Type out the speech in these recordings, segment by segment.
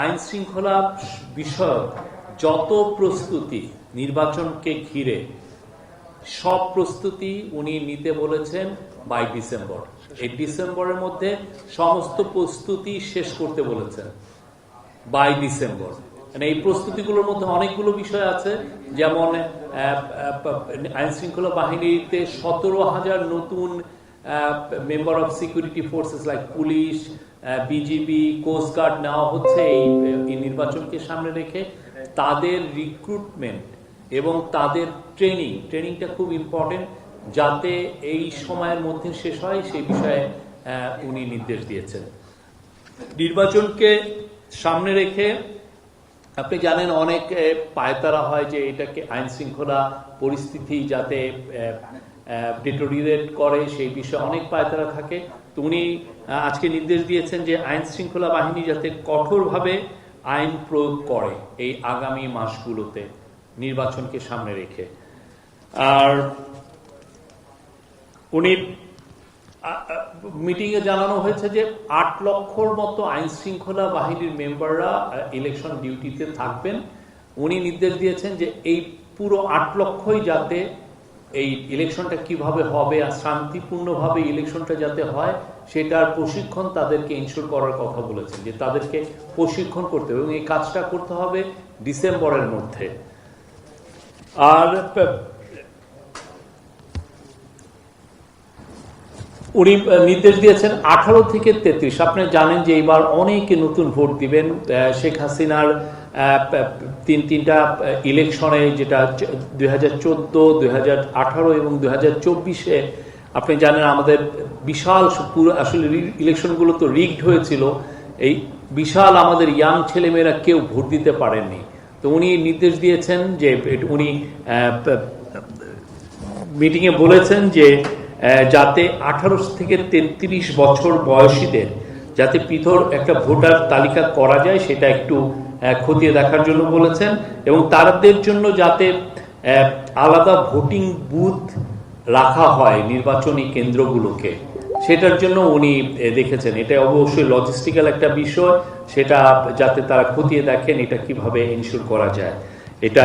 আইন শৃঙ্খলা বিষয়ক যত প্রস্তুতি নির্বাচনকে ঘিরে, সব প্রস্তুতি উনি নিতে বলেছেন বাই ডিসেম্বর এই ডিসেম্বরের মধ্যে সমস্ত প্রস্তুতি শেষ করতে বলেছেন বাই ডিসেম্বর মানে এই প্রস্তুতিগুলোর মধ্যে অনেকগুলো বিষয় আছে, যেমন আইন শৃঙ্খলা বাহিনীতে সতেরো হাজার নতুন member of security forces like police BGB coastguard নেওয়া হচ্ছে এই নির্বাচনকে সামনে রেখে। তাদের রিক্রুটমেন্ট এবং তাদের ট্রেনিং ট্রেনিংটা খুব ইম্পর্টেন্ট যাতে এই সময়ের মধ্যে শেষ হয় সেই বিষয়ে উনি নির্দেশ দিয়েছেন। নির্বাচনকে সামনে রেখে আপনি জানেন অনেক পায়তারা হয় যে এটাকে আইন শৃঙ্খলা পরিস্থিতি যাতে ডিটোরিয়েট করে, সেই বিষয়ে অনেক পায়তারা থাকে। তো উনি আজকে নির্দেশ দিয়েছেন যে আইন শৃঙ্খলা বাহিনী যাতে কঠোরভাবে আইন প্রয়োগ করে এই আগামী মাসগুলোতে নির্বাচনকে সামনে রেখে। আর উনি মিটিং এ জানানো হয়েছে যে আট লক্ষর মতো আইন শৃঙ্খলা বাহিনীর মেম্বাররা ইলেকশন ডিউটিতে থাকবেন। উনি নির্দেশ দিয়েছেন যে এই পুরো আট লক্ষই যাতে এই ইলেকশনটা কীভাবে হবে আর শান্তিপূর্ণভাবে ইলেকশনটা যাতে হয়, সেটার প্রশিক্ষণ তাদেরকে ইনশোর করার কথা বলেছেন, যে তাদেরকে প্রশিক্ষণ করতে হবে এবং এই কাজটা করতে হবে ডিসেম্বরের মধ্যে। আর উনি নির্দেশ দিয়েছেন আঠারো থেকে তেত্রিশ। আপনি জানেন যে এইবার অনেকে নতুন ভোট দিবেন শেখ হাসিনার তিন, তিনটা ইলেকশনে যেটা দুই হাজার চোদ্দ, দুই আঠারো এবং দুই হাজার চব্বিশে, আপনি জানেন আমাদের বিশাল পুরো আসলে ইলেকশনগুলো তো রিগড হয়েছিল। এই বিশাল আমাদের ইয়াং ছেলেমেয়েরা কেউ ভোট দিতে পারেননি। তো উনি নির্দেশ দিয়েছেন যে, উনি মিটিংয়ে বলেছেন যে যাতে আঠারো থেকে তেত্রিশ বছর বয়সীদের যাতে পৃথক একটা ভোটার তালিকা করা যায়, সেটা একটু খতিয়ে দেখার জন্য বলেছেন এবং তাদের জন্য যাতে আলাদা ভোটিং বুথ রাখা হয় নির্বাচনী কেন্দ্রগুলোকে। সেটার জন্য উনি দেখেছেন। এটা অবশ্যই লজিস্টিক্যাল একটা বিষয়। সেটা যাতে তারা খতিয়ে দেখেন এটা কীভাবে ইনশিওর করা যায়। এটা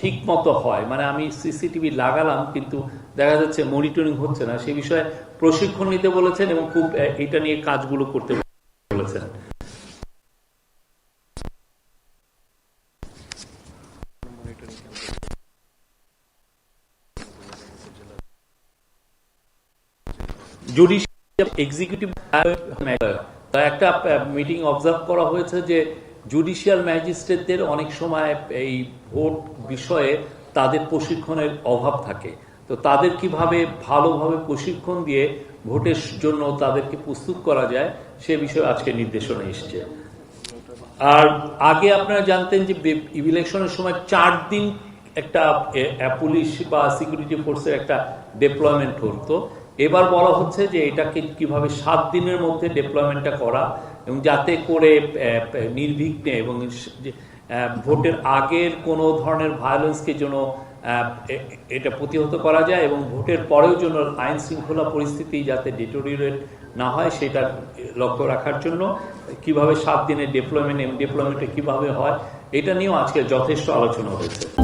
ঠিক মতো হয়। মানে আমি সিসিটিভি লাগালাম, কিন্তু দেখা যাচ্ছে মনিটরিং হচ্ছে না। সে বিষয়ে প্রশিক্ষণ নিতে বলেছেন এবং খুব এটা নিয়ে কাজগুলো করতে বলেছেন। জুডিশিয়াল এক্সিকিউটিভ একটা মিটিং অবজার্ভ করা হয়েছে যে জুডিশিয়াল ম্যাজিস্ট্রেটদের অনেক সময় এই ভোট বিষয়ে তাদের প্রশিক্ষণের অভাব থাকে। তো তাদের কীভাবে ভালোভাবে প্রশিক্ষণ দিয়ে ভোটের জন্য তাদেরকে প্রস্তুত করা যায়, সে বিষয়ে আজকে নির্দেশনা এসছে। আর আগে আপনারা জানতেন যে ইলেকশনের সময় চার দিন একটা পুলিশ বা সিকিউরিটি ফোর্সের একটা ডেপ্লয়মেন্ট হতো। এবার বলা হচ্ছে যে এটাকে কীভাবে সাত দিনের মধ্যে ডেপ্লয়মেন্টটা করা এবং যাতে করে নির্বিঘ্নে এবং ভোটের আগের কোনো ধরনের ভায়োলেন্সকে যেন এটা প্রতিহত করা যায় এবং ভোটের পরেও যেন আইন শৃঙ্খলা পরিস্থিতি যাতে ডিটোরিয়েট না হয়, সেটা লক্ষ্য রাখার জন্য, কীভাবে সাত দিনের ডেপ্লয়মেন্ট এবং ডেপ্লয়মেন্টে কীভাবে হয়, এটা নিয়েও আজকে যথেষ্ট আলোচনা হয়েছে।